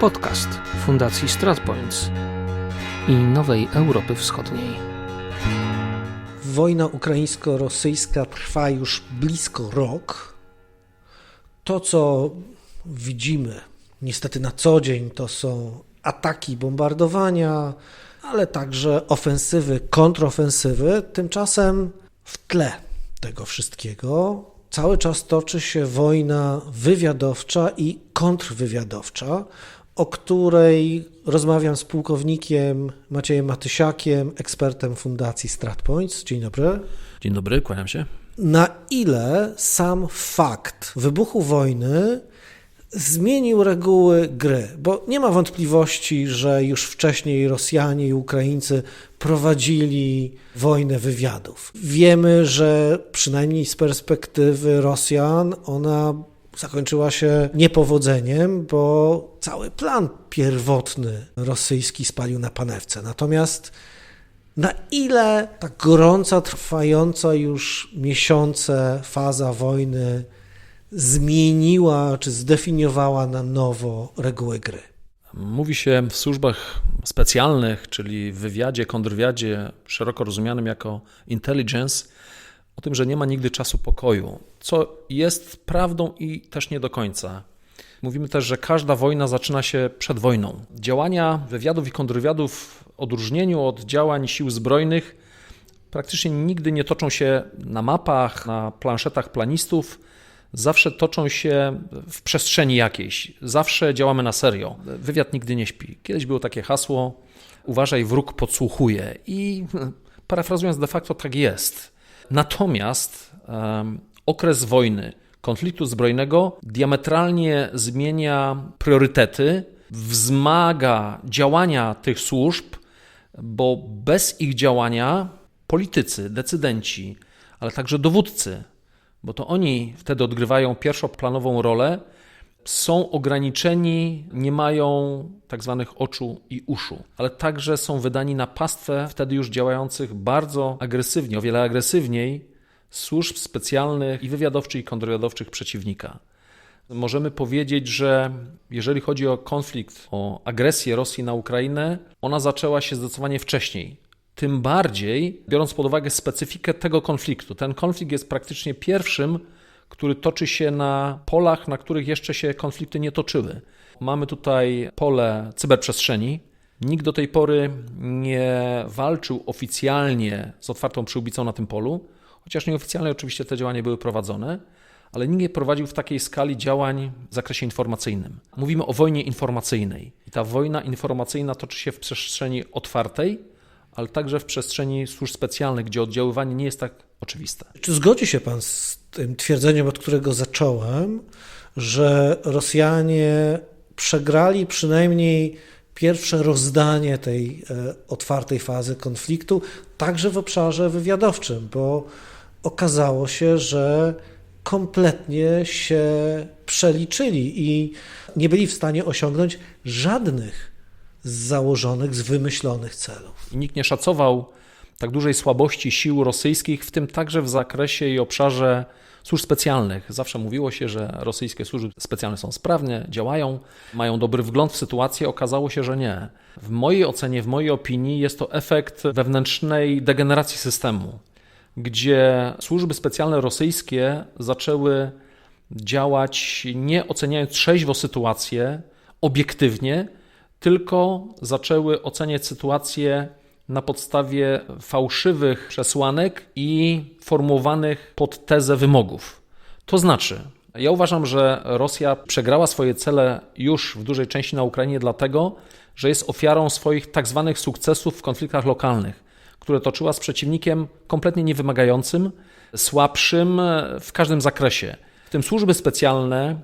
Podcast Fundacji StratPoints i Nowej Europy Wschodniej. Wojna ukraińsko-rosyjska trwa już blisko rok. To, co widzimy niestety na co dzień, to są ataki, bombardowania, ale także ofensywy, kontrofensywy. Tymczasem w tle tego wszystkiego cały czas toczy się wojna wywiadowcza i kontrwywiadowcza, o której rozmawiam z pułkownikiem Maciejem Matysiakiem, ekspertem Fundacji StratPoints. Dzień dobry. Dzień dobry, kłaniam się. Na ile sam fakt wybuchu wojny zmienił reguły gry, bo nie ma wątpliwości, że już wcześniej Rosjanie i Ukraińcy prowadzili wojnę wywiadów. Wiemy, że przynajmniej z perspektywy Rosjan ona zakończyła się niepowodzeniem, bo cały plan pierwotny rosyjski spalił na panewce. Natomiast na ile ta gorąca, trwająca już miesiące faza wojny zmieniła czy zdefiniowała na nowo reguły gry? Mówi się w służbach specjalnych, czyli w wywiadzie, kontrwywiadzie, szeroko rozumianym jako intelligence, o tym, że nie ma nigdy czasu pokoju, co jest prawdą i też nie do końca. Mówimy też, że każda wojna zaczyna się przed wojną. Działania wywiadów i kontrwywiadów w odróżnieniu od działań sił zbrojnych praktycznie nigdy nie toczą się na mapach, na planszetach planistów, zawsze toczą się w przestrzeni jakiejś. Zawsze działamy na serio. Wywiad nigdy nie śpi. Kiedyś było takie hasło: uważaj, wróg podsłuchuje. I parafrazując, de facto tak jest. Natomiast okres wojny, konfliktu zbrojnego diametralnie zmienia priorytety, wzmaga działania tych służb, bo bez ich działania politycy, decydenci, ale także dowódcy bo to oni wtedy odgrywają pierwszoplanową rolę, są ograniczeni, nie mają tak zwanych oczu i uszu, ale także są wydani na pastwę wtedy już działających bardzo agresywnie, o wiele agresywniej służb specjalnych i wywiadowczych i kontrwywiadowczych przeciwnika. Możemy powiedzieć, że jeżeli chodzi o konflikt, o agresję Rosji na Ukrainę, ona zaczęła się zdecydowanie wcześniej. Tym bardziej, biorąc pod uwagę specyfikę tego konfliktu. Ten konflikt jest praktycznie pierwszym, który toczy się na polach, na których jeszcze się konflikty nie toczyły. Mamy tutaj pole cyberprzestrzeni. Nikt do tej pory nie walczył oficjalnie z otwartą przyłbicą na tym polu, chociaż nieoficjalnie oczywiście te działania były prowadzone, ale nikt nie prowadził w takiej skali działań w zakresie informacyjnym. Mówimy o wojnie informacyjnej. I ta wojna informacyjna toczy się w przestrzeni otwartej, ale także w przestrzeni służb specjalnych, gdzie oddziaływanie nie jest tak oczywiste. Czy zgodzi się Pan z tym twierdzeniem, od którego zacząłem, że Rosjanie przegrali przynajmniej pierwsze rozdanie tej e, otwartej fazy konfliktu, także w obszarze wywiadowczym, bo okazało się, że kompletnie się przeliczyli i nie byli w stanie osiągnąć żadnych z założonych, z wymyślonych celów. I nikt nie szacował tak dużej słabości sił rosyjskich, w tym także w zakresie i obszarze służb specjalnych. Zawsze mówiło się, że rosyjskie służby specjalne są sprawne, działają, mają dobry wgląd w sytuację. Okazało się, że nie. W mojej ocenie, w mojej opinii jest to efekt wewnętrznej degeneracji systemu, gdzie służby specjalne rosyjskie zaczęły działać nie oceniając trzeźwo sytuację, obiektywnie, tylko zaczęły oceniać sytuację na podstawie fałszywych przesłanek i formułowanych pod tezę wymogów. To znaczy, ja uważam, że Rosja przegrała swoje cele już w dużej części na Ukrainie, dlatego, że jest ofiarą swoich tak zwanych sukcesów w konfliktach lokalnych, które toczyła z przeciwnikiem kompletnie niewymagającym, słabszym w każdym zakresie. W tym służby specjalne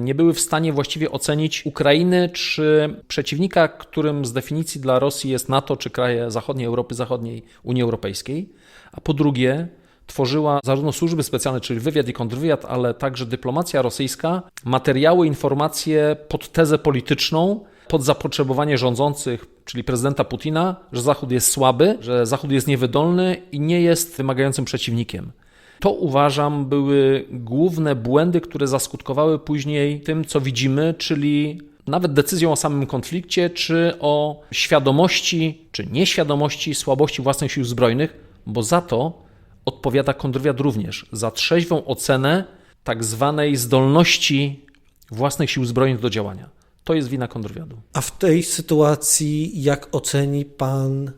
nie były w stanie właściwie ocenić Ukrainy czy przeciwnika, którym z definicji dla Rosji jest NATO czy kraje zachodniej Europy Zachodniej, Unii Europejskiej, a po drugie tworzyła zarówno służby specjalne, czyli wywiad i kontrwywiad, ale także dyplomacja rosyjska, materiały, informacje pod tezę polityczną, pod zapotrzebowanie rządzących, czyli prezydenta Putina, że Zachód jest słaby, że Zachód jest niewydolny i nie jest wymagającym przeciwnikiem. To uważam były główne błędy, które zaskutkowały później tym, co widzimy, czyli nawet decyzją o samym konflikcie, czy o świadomości, czy nieświadomości słabości własnych sił zbrojnych, bo za to odpowiada kontrwywiad również, za trzeźwą ocenę tak zwanej zdolności własnych sił zbrojnych do działania. To jest wina kontrwywiadu. A w tej sytuacji jak oceni pan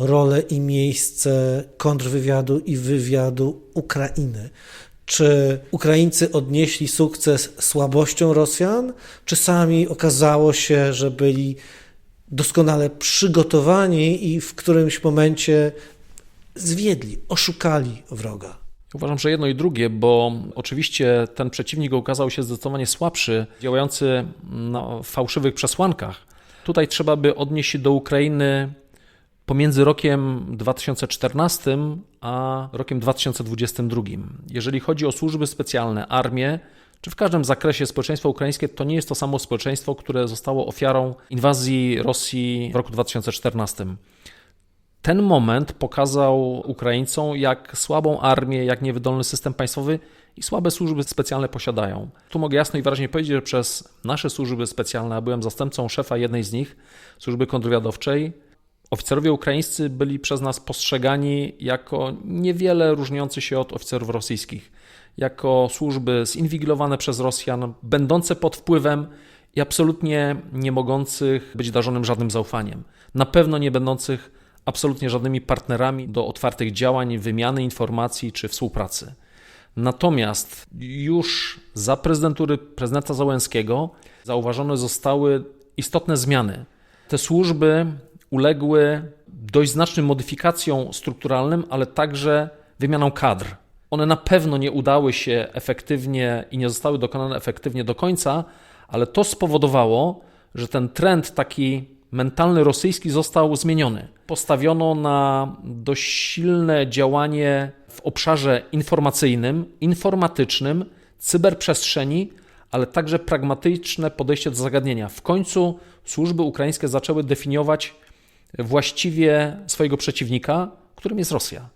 rolę i miejsce kontrwywiadu i wywiadu Ukrainy? Czy Ukraińcy odnieśli sukces słabością Rosjan, czy sami okazało się, że byli doskonale przygotowani i w którymś momencie zwiedli, oszukali wroga? Uważam, że jedno i drugie, bo oczywiście ten przeciwnik okazał się zdecydowanie słabszy, działający na fałszywych przesłankach. Tutaj trzeba by odnieść się do Ukrainy pomiędzy rokiem 2014 a rokiem 2022. Jeżeli chodzi o służby specjalne, armię, czy w każdym zakresie społeczeństwo ukraińskie, to nie jest to samo społeczeństwo, które zostało ofiarą inwazji Rosji w roku 2014 ten moment pokazał Ukraińcom, jak słabą armię, jak niewydolny system państwowy i słabe służby specjalne posiadają. Tu mogę jasno i wyraźnie powiedzieć, że przez nasze służby specjalne, a byłem zastępcą szefa jednej z nich, służby kontrwywiadowczej, oficerowie ukraińscy byli przez nas postrzegani jako niewiele różniący się od oficerów rosyjskich, jako służby zinwigilowane przez Rosjan, będące pod wpływem i absolutnie nie mogących być darzonym żadnym zaufaniem. Na pewno nie będących absolutnie żadnymi partnerami do otwartych działań, wymiany informacji czy współpracy. Natomiast już za prezydentury prezydenta Załęskiego zauważone zostały istotne zmiany. Te służby uległy dość znacznym modyfikacjom strukturalnym, ale także wymianą kadr. One na pewno nie udały się efektywnie i nie zostały dokonane efektywnie do końca, ale to spowodowało, że ten trend taki mentalny rosyjski został zmieniony. Postawiono na dość silne działanie w obszarze informacyjnym, informatycznym, cyberprzestrzeni, ale także pragmatyczne podejście do zagadnienia. W końcu służby ukraińskie zaczęły definiować właściwie swojego przeciwnika, którym jest Rosja.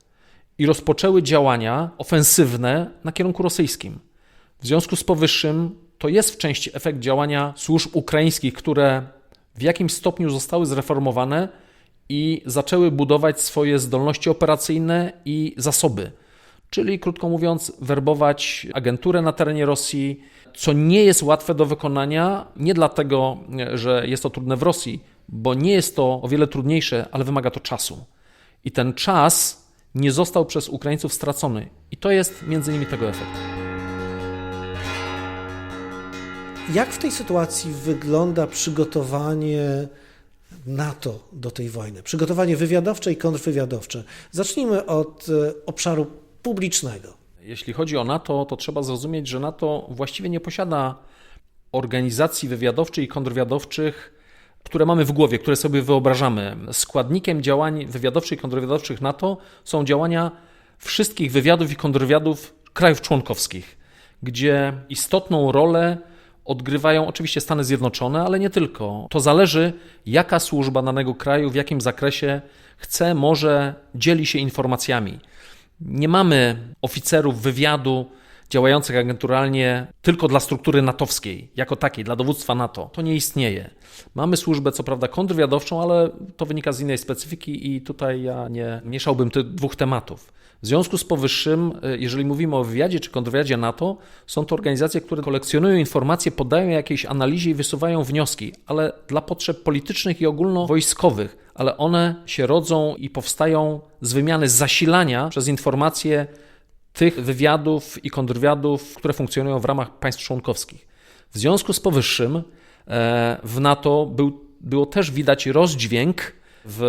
I rozpoczęły działania ofensywne na kierunku rosyjskim. W związku z powyższym to jest w części efekt działania służb ukraińskich, które w jakimś stopniu zostały zreformowane i zaczęły budować swoje zdolności operacyjne i zasoby. Czyli, krótko mówiąc, werbować agenturę na terenie Rosji, co nie jest łatwe do wykonania, nie dlatego, że jest to trudne w Rosji, bo nie jest to o wiele trudniejsze, ale wymaga to czasu. I ten czas nie został przez Ukraińców stracony. I to jest między innymi tego efekt. Jak w tej sytuacji wygląda przygotowanie NATO do tej wojny? Przygotowanie wywiadowcze i kontrwywiadowcze. Zacznijmy od e, obszaru publicznego. Jeśli chodzi o NATO, to trzeba zrozumieć, że NATO właściwie nie posiada organizacji wywiadowczych i kontrwywiadowczych, które mamy w głowie, które sobie wyobrażamy. Składnikiem działań wywiadowczych i kontrwywiadowczych NATO są działania wszystkich wywiadów i kontrwywiadów krajów członkowskich, gdzie istotną rolę odgrywają oczywiście Stany Zjednoczone, ale nie tylko. To zależy, jaka służba danego kraju, w jakim zakresie chce, może, dzieli się informacjami. Nie mamy oficerów wywiadu działających agenturalnie tylko dla struktury natowskiej, jako takiej, dla dowództwa NATO. To nie istnieje. Mamy służbę, co prawda, kontrwywiadowczą, ale to wynika z innej specyfiki i tutaj ja nie mieszałbym tych dwóch tematów. W związku z powyższym, y, jeżeli mówimy o wywiadzie czy kontrwywiadzie NATO, są to organizacje, które kolekcjonują informacje, podają jakiejś analizie i wysuwają wnioski, ale dla potrzeb politycznych i ogólnowojskowych, ale one się rodzą i powstają z wymiany zasilania przez informacje tych wywiadów i kontrwywiadów, które funkcjonują w ramach państw członkowskich. W związku z powyższym e, w NATO był, było też widać rozdźwięk w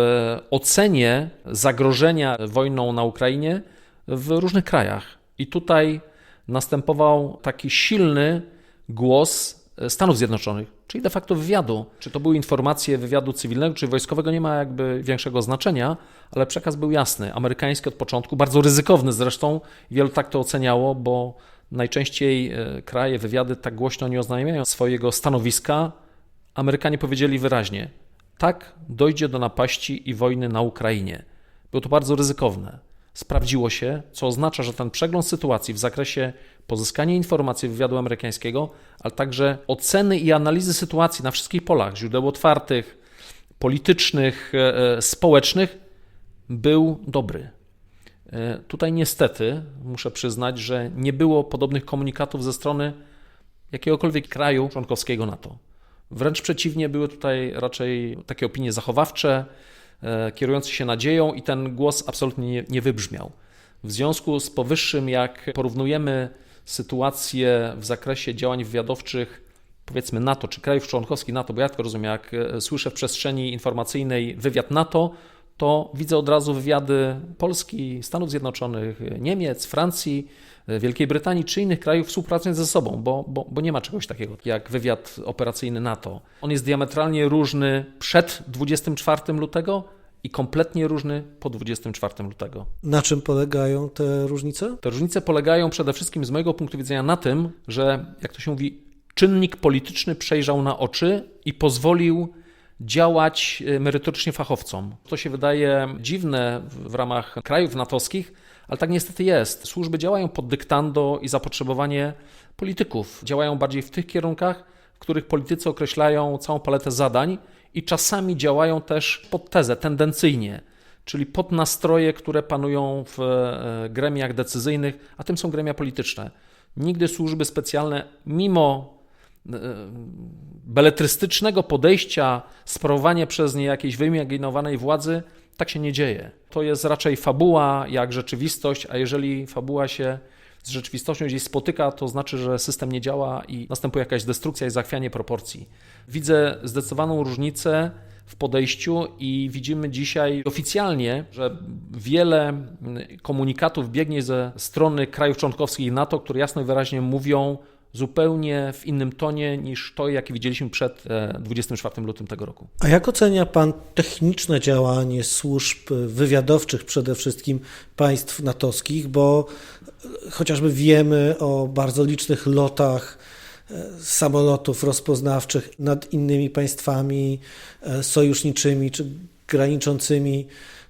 ocenie zagrożenia wojną na Ukrainie w różnych krajach. I tutaj następował taki silny głos Stanów Zjednoczonych, czyli de facto wywiadu. Czy to były informacje wywiadu cywilnego czy wojskowego, nie ma jakby większego znaczenia, ale przekaz był jasny. Amerykański od początku, bardzo ryzykowny zresztą, wielu tak to oceniało, bo najczęściej e, kraje, wywiady tak głośno nie oznajmiają swojego stanowiska. Amerykanie powiedzieli wyraźnie: tak, dojdzie do napaści i wojny na Ukrainie. Było to bardzo ryzykowne. Sprawdziło się, co oznacza, że ten przegląd sytuacji w zakresie pozyskanie informacji wywiadu amerykańskiego, ale także oceny i analizy sytuacji na wszystkich polach źródeł otwartych, politycznych, e, e, społecznych był dobry. E, Tutaj niestety muszę przyznać, że nie było podobnych komunikatów ze strony jakiegokolwiek kraju członkowskiego NATO. Wręcz przeciwnie, były tutaj raczej takie opinie zachowawcze, e, kierujące się nadzieją, i ten głos absolutnie nie, wybrzmiał. W związku z powyższym, jak porównujemy sytuację w zakresie działań wywiadowczych, powiedzmy NATO czy krajów członkowskich NATO, bo ja tylko rozumiem, jak e, słyszę w przestrzeni informacyjnej wywiad NATO, to widzę od razu wywiady Polski, Stanów Zjednoczonych, Niemiec, Francji, Wielkiej Brytanii czy innych krajów współpracując ze sobą, bo, bo, bo nie ma czegoś takiego jak wywiad operacyjny NATO. On jest diametralnie różny przed 24 lutego i kompletnie różny po 24 lutego. Na czym polegają te różnice? Te różnice polegają przede wszystkim z mojego punktu widzenia na tym, że, jak to się mówi, czynnik polityczny przejrzał na oczy i pozwolił działać e, merytorycznie fachowcom. To się wydaje dziwne w ramach krajów natowskich, ale tak niestety jest. Służby działają pod dyktando i zapotrzebowanie polityków. Działają bardziej w tych kierunkach, w których politycy określają całą paletę zadań i czasami działają też pod tezę, tendencyjnie czyli pod nastroje, które panują w e, gremiach decyzyjnych, a tym są gremia polityczne. Nigdy służby specjalne, mimo beletrystycznego podejścia, sprawowania przez nie jakiejś wyimaginowanej władzy, tak się nie dzieje. To jest raczej fabuła jak rzeczywistość, a jeżeli fabuła się z rzeczywistością gdzieś spotyka, to znaczy, że system nie działa i następuje jakaś destrukcja i zachwianie proporcji. Widzę zdecydowaną różnicę w podejściu i widzimy dzisiaj oficjalnie, że wiele mm, komunikatów biegnie ze strony krajów członkowskich NATO, które jasno i wyraźnie mówią zupełnie w innym tonie niż to, jakie widzieliśmy przed e, 24 lutym tego roku. A jak ocenia Pan techniczne działanie służb wywiadowczych przede wszystkim państw natowskich, bo chociażby wiemy o bardzo licznych lotach e, samolotów rozpoznawczych nad innymi państwami e, sojuszniczymi czy graniczącymi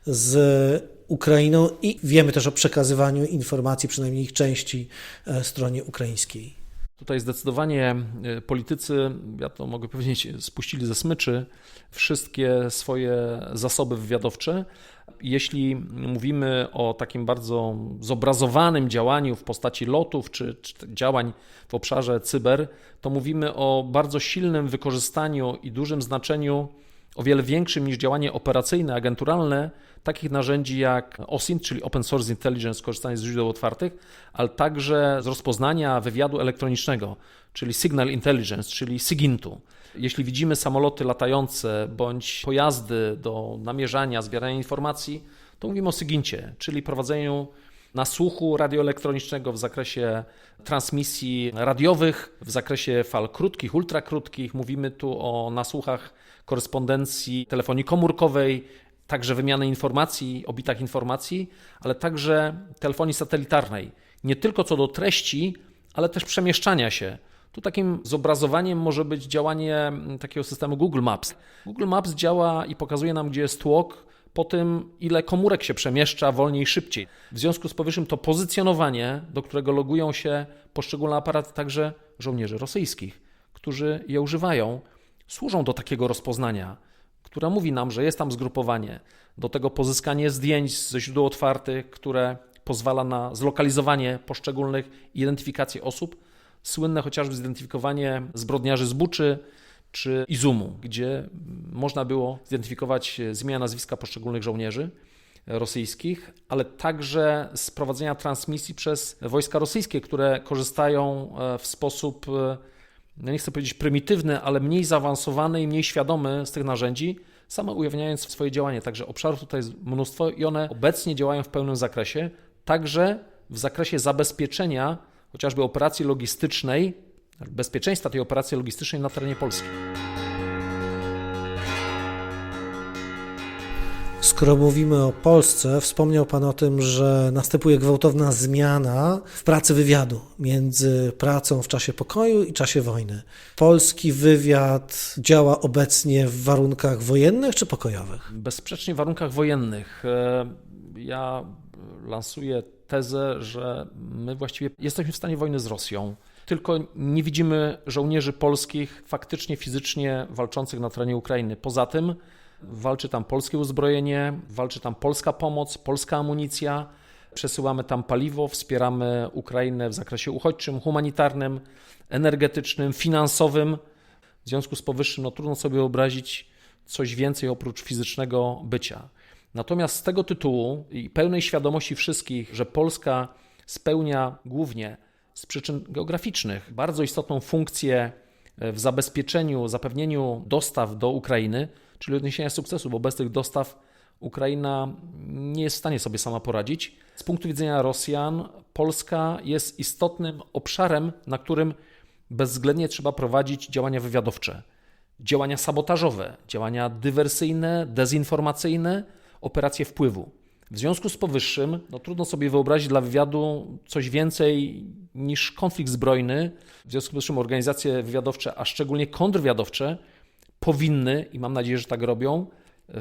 z Ukrainą i wiemy też o przekazywaniu informacji, przynajmniej ich części, e, stronie ukraińskiej. Tutaj zdecydowanie e, politycy, ja to mogę powiedzieć, spuścili ze smyczy wszystkie swoje zasoby wywiadowcze. Jeśli mówimy o takim bardzo zobrazowanym działaniu w postaci lotów czy, czy działań w obszarze cyber, to mówimy o bardzo silnym wykorzystaniu i dużym znaczeniu, o wiele większym niż działanie operacyjne, agenturalne, takich narzędzi jak OSINT, czyli Open Source Intelligence, korzystanie z źródeł otwartych, ale także z rozpoznania wywiadu elektronicznego, czyli Signal Intelligence, czyli SIGINT-u. Jeśli widzimy samoloty latające bądź pojazdy do namierzania, zbierania informacji, to mówimy o SIGINTie, czyli prowadzeniu nasłuchu radioelektronicznego w zakresie transmisji radiowych, w zakresie fal krótkich, ultrakrótkich. Mówimy tu o nasłuchach korespondencji telefonii komórkowej, także wymiany informacji, o bitach informacji, ale także telefonii satelitarnej. Nie tylko co do treści, ale też przemieszczania się. Tu takim zobrazowaniem może być działanie mm, takiego systemu Google Maps. Google Maps działa i pokazuje nam, gdzie jest tłok, po tym, ile komórek się przemieszcza wolniej, szybciej. W związku z powyższym to pozycjonowanie, do którego logują się poszczególne aparaty, także żołnierzy rosyjskich, którzy je używają, służą do takiego rozpoznania, która mówi nam, że jest tam zgrupowanie. Do tego pozyskanie zdjęć ze źródeł otwartych, które pozwala na zlokalizowanie poszczególnych, identyfikację osób. Słynne chociażby zidentyfikowanie zbrodniarzy z Buczy czy Izumu, gdzie można było zidentyfikować z imienia nazwiska poszczególnych żołnierzy rosyjskich, ale także z prowadzenia transmisji przez wojska rosyjskie, które korzystają e, w sposób, e, no nie chcę powiedzieć prymitywny, ale mniej zaawansowany i mniej świadomy z tych narzędzi, same ujawniając swoje działanie. Także obszarów tutaj jest mnóstwo i one obecnie działają w pełnym zakresie, także w zakresie zabezpieczenia chociażby operacji logistycznej, bezpieczeństwa tej operacji logistycznej na terenie Polski. Skoro mówimy o Polsce, wspomniał Pan o tym, że następuje gwałtowna zmiana w pracy wywiadu między pracą w czasie pokoju i czasie wojny. Polski wywiad działa obecnie w warunkach wojennych czy pokojowych? Bezsprzecznie w warunkach wojennych. E, Ja lansuję tezę, że my właściwie jesteśmy w stanie wojny z Rosją, tylko nie widzimy żołnierzy polskich faktycznie fizycznie walczących na terenie Ukrainy. Poza tym walczy tam polskie uzbrojenie, walczy tam polska pomoc, polska amunicja. Przesyłamy tam paliwo, wspieramy Ukrainę w zakresie uchodźczym, humanitarnym, energetycznym, finansowym. W związku z powyższym no, trudno sobie wyobrazić coś więcej oprócz fizycznego bycia. Natomiast z tego tytułu i pełnej świadomości wszystkich, że Polska spełnia głównie z przyczyn geograficznych bardzo istotną funkcję w zabezpieczeniu, zapewnieniu dostaw do Ukrainy, czyli odniesienia sukcesu, bo bez tych dostaw Ukraina nie jest w stanie sobie sama poradzić. Z punktu widzenia Rosjan, Polska jest istotnym obszarem, na którym bezwzględnie trzeba prowadzić działania wywiadowcze, działania sabotażowe, działania dywersyjne, dezinformacyjne, operacje wpływu. W związku z powyższym, no trudno sobie wyobrazić dla wywiadu coś więcej niż konflikt zbrojny. W związku z powyższym organizacje wywiadowcze, a szczególnie kontrwywiadowcze, powinny, i mam nadzieję, że tak robią,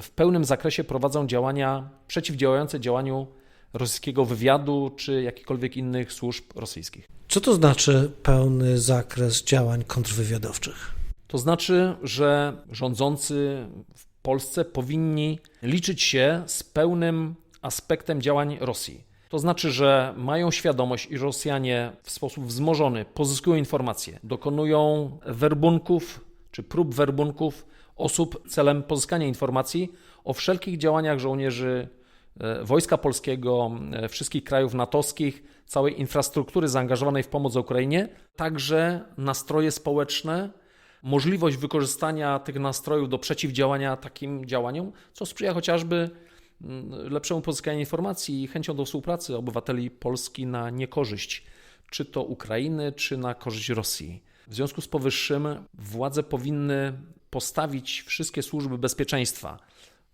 w pełnym zakresie prowadzą działania przeciwdziałające działaniu rosyjskiego wywiadu czy jakichkolwiek innych służb rosyjskich. Co to znaczy pełny zakres działań kontrwywiadowczych? To znaczy, że rządzący w Polsce powinni liczyć się z pełnym aspektem działań Rosji. To znaczy, że mają świadomość, iż Rosjanie w sposób wzmożony pozyskują informacje, dokonują werbunków czy prób werbunków osób celem pozyskania informacji o wszelkich działaniach żołnierzy Wojska Polskiego, wszystkich krajów natowskich, całej infrastruktury zaangażowanej w pomoc Ukrainie, także nastroje społeczne, możliwość wykorzystania tych nastrojów do przeciwdziałania takim działaniom, co sprzyja chociażby lepszemu pozyskaniu informacji i chęcią do współpracy obywateli Polski na niekorzyść, czy to Ukrainy, czy na korzyść Rosji. W związku z powyższym władze powinny postawić wszystkie służby bezpieczeństwa,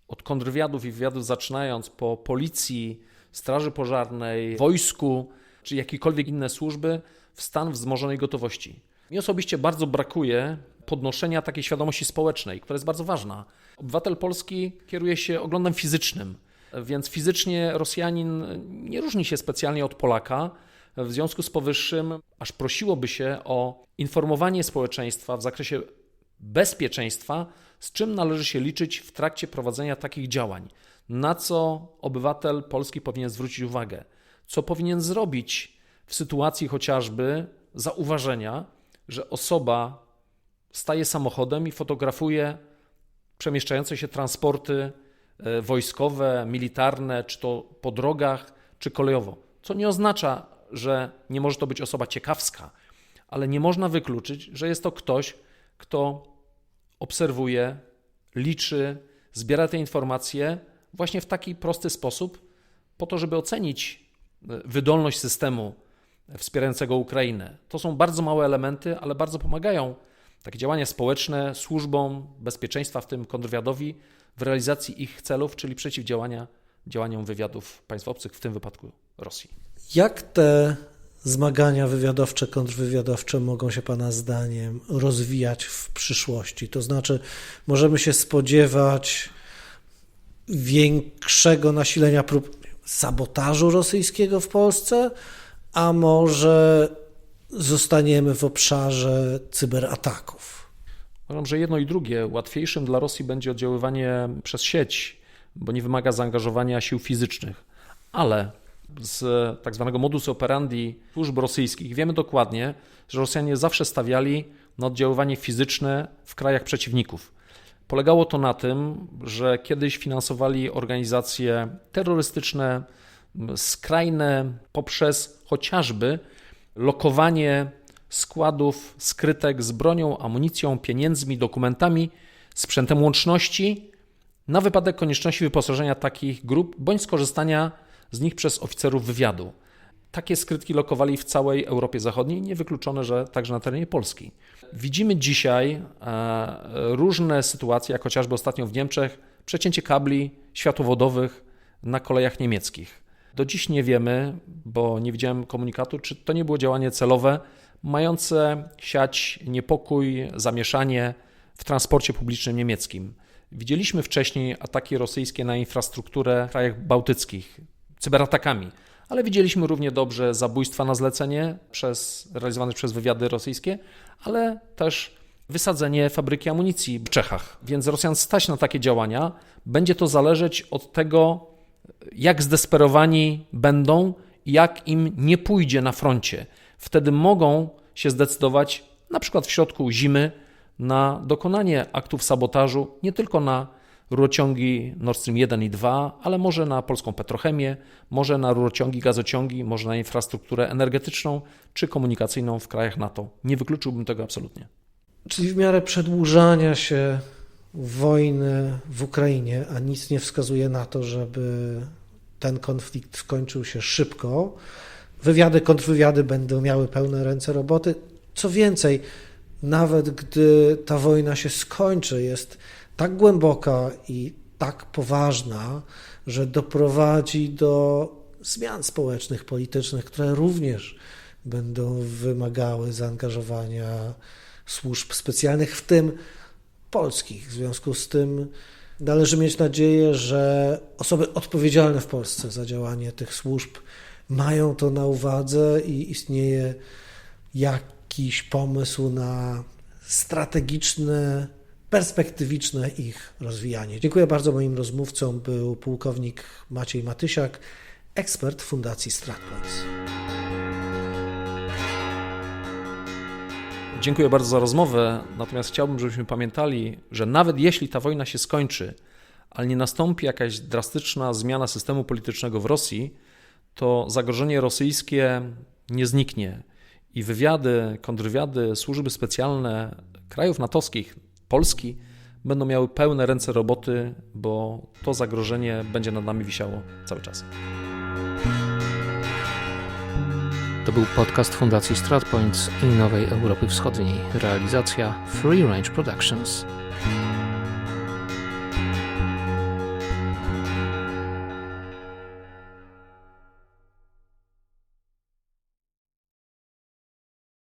od kontrwywiadów i wywiadów zaczynając po policji, straży pożarnej, wojsku, czy jakiekolwiek inne służby, w stan wzmożonej gotowości. Mi osobiście bardzo brakuje podnoszenia takiej świadomości społecznej, która jest bardzo ważna. Obywatel polski kieruje się oglądem fizycznym, więc fizycznie Rosjanin nie różni się specjalnie od Polaka. W związku z powyższym, aż prosiłoby się o informowanie społeczeństwa w zakresie bezpieczeństwa, z czym należy się liczyć w trakcie prowadzenia takich działań, na co obywatel polski powinien zwrócić uwagę, co powinien zrobić w sytuacji chociażby zauważenia, że osoba staje samochodem i fotografuje przemieszczające się transporty wojskowe, militarne, czy to po drogach, czy kolejowo. Co nie oznacza, że nie może to być osoba ciekawska, ale nie można wykluczyć, że jest to ktoś, kto obserwuje, liczy, zbiera te informacje właśnie w taki prosty sposób, po to, żeby ocenić wydolność systemu wspierającego Ukrainę. To są bardzo małe elementy, ale bardzo pomagają takie działania społeczne służbom bezpieczeństwa, w tym kontrwywiadowi, w realizacji ich celów, czyli przeciwdziałania działaniom wywiadów państw obcych, w tym wypadku Rosji. Jak te zmagania wywiadowcze, kontrwywiadowcze mogą się Pana zdaniem rozwijać w przyszłości? To znaczy, możemy się spodziewać większego nasilenia prób sabotażu rosyjskiego w Polsce, a może zostaniemy w obszarze cyberataków? Uważam, że jedno i drugie. Łatwiejszym dla Rosji będzie oddziaływanie przez sieć, bo nie wymaga zaangażowania sił fizycznych. Ale z tak zwanego modus operandi służb rosyjskich wiemy dokładnie, że Rosjanie zawsze stawiali na oddziaływanie fizyczne w krajach przeciwników. Polegało to na tym, że kiedyś finansowali organizacje terrorystyczne, skrajne, poprzez chociażby lokowanie składów skrytek z bronią, amunicją, pieniędzmi, dokumentami, sprzętem łączności na wypadek konieczności wyposażenia takich grup bądź skorzystania z nich przez oficerów wywiadu. Takie skrytki lokowali w całej Europie Zachodniej, niewykluczone, że także na terenie Polski. Widzimy dzisiaj różne sytuacje, jak chociażby ostatnio w Niemczech, przecięcie kabli światłowodowych na kolejach niemieckich. Do dziś nie wiemy, bo nie widziałem komunikatu, czy to nie było działanie celowe, mające siać niepokój, zamieszanie w transporcie publicznym niemieckim. Widzieliśmy wcześniej ataki rosyjskie na infrastrukturę w krajach bałtyckich, cyberatakami, ale widzieliśmy równie dobrze zabójstwa na zlecenie przez, realizowane przez wywiady rosyjskie, ale też wysadzenie fabryki amunicji w Czechach. Więc Rosjan stać na takie działania. Będzie to zależeć od tego, jak zdesperowani będą jak im nie pójdzie na froncie. Wtedy mogą się zdecydować, na przykład w środku zimy, na dokonanie aktów sabotażu nie tylko na rurociągi Nord Stream 1 i 2, ale może na polską petrochemię, może na rurociągi, gazociągi, może na infrastrukturę energetyczną czy komunikacyjną w krajach NATO. Nie wykluczyłbym tego absolutnie. Czyli w miarę przedłużania się wojny w Ukrainie, a nic nie wskazuje na to, żeby ten konflikt skończył się szybko, wywiady, kontrwywiady będą miały pełne ręce roboty. Co więcej, nawet gdy ta wojna się skończy, jest tak głęboka i tak poważna, że doprowadzi do zmian społecznych, politycznych, które również będą wymagały zaangażowania służb specjalnych, w tym polskich. W związku z tym należy mieć nadzieję, że osoby odpowiedzialne w Polsce za działanie tych służb mają to na uwadze i istnieje jakiś pomysł na strategiczne, perspektywiczne ich rozwijanie. Dziękuję bardzo. Moim rozmówcą był pułkownik Maciej Matysiak, ekspert Fundacji StratPoints. Dziękuję bardzo za rozmowę, natomiast chciałbym, żebyśmy pamiętali, że nawet jeśli ta wojna się skończy, ale nie nastąpi jakaś drastyczna zmiana systemu politycznego w Rosji, to zagrożenie rosyjskie nie zniknie i wywiady, kontrwywiady, służby specjalne krajów natowskich, Polski będą miały pełne ręce roboty, bo to zagrożenie będzie nad nami wisiało cały czas. To był podcast Fundacji StratPoints i Nowej Europy Wschodniej. Realizacja Free Range Productions.